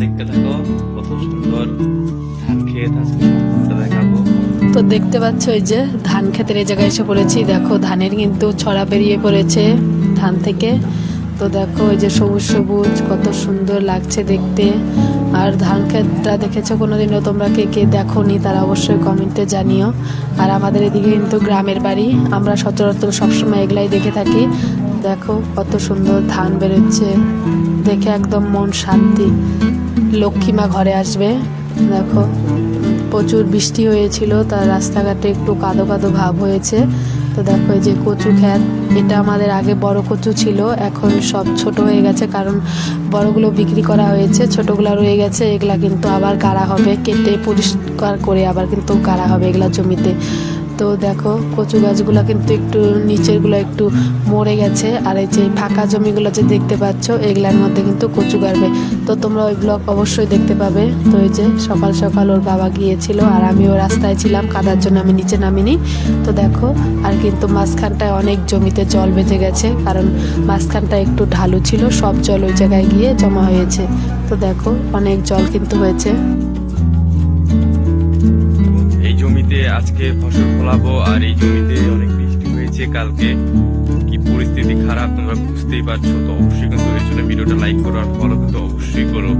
দেখতে থাকো কত সুন্দর ধান খেত দেখাবো। তো দেখতে পাচ্ছ ওই যে ধান ক্ষেতের এই জায়গায় এসে পড়েছি। দেখো ধানের কিন্তু ছড়া বেরিয়ে পড়েছে ধান থেকে। তো দেখো ওই যে সবুজ সবুজ, কত সুন্দর লাগছে দেখতে। আর ধান ক্ষেতটা দেখেছ কোনোদিনও? তোমরা কে কে দেখো নি তারা অবশ্যই কমেন্টে জানিও। আর আমাদের এদিকে কিন্তু গ্রামের বাড়ি। আমরা সচরাচর সবসময় এগুলাই দেখে থাকি। দেখো কত সুন্দর ধান বেরোচ্ছে। দেখে একদম মন শান্তি। লক্ষ্মীমা ঘরে আসবে। দেখো, প্রচুর বৃষ্টি হয়েছিল, তার রাস্তাঘাটে একটু কাদো কাদো ভাব হয়েছে। তো দেখো, এই যে কচু খ্যাত এটা আমাদের আগে বড় কচু ছিল, এখন সব ছোট হয়ে গেছে, কারণ বড়গুলো বিক্রি করা হয়েছে, ছোটগুলো রয়ে গেছে, এগুলা কিন্তু আবার গাড়া হবে, কেটে পরিষ্কার করে আবার কিন্তু গাড়া হবে এগুলা জমিতে। তো দেখো কচু গাছগুলো কিন্তু একটু, নিচেরগুলো একটু মরে গেছে। আর এই যে ফাঁকা জমিগুলো যে দেখতে পাচ্ছ, এগুলার মধ্যে কিন্তু কচু গাড়বে। তো তোমরা ওই ব্লগ অবশ্যই দেখতে পাবে। তো এই যে সকাল সকাল ওর বাবা গিয়েছিল, আর আমিও রাস্তায় ছিলাম, কাদার জন্য আমি নিচে নামিনি। তো দেখো, আর কিন্তু মাঝখানটায় অনেক জমিতে জল বেঁধে গেছে, কারণ মাঝখানটা একটু ঢালু ছিল, সব জল ওই জায়গায় গিয়ে জমা হয়েছে। তো দেখো, অনেক জল কিন্তু হয়েছে। আজকে ফসল ফলাবো আর এই জমিতে অনেক বৃষ্টি হয়েছে। কালকে কি পরিস্থিতি খারাপ তোমরা বুঝতেই পারছ, তো অবশ্যই কিন্তু এর জন্য ভিডিওটা লাইক করো আর ফলো কিন্তু অবশ্যই করো।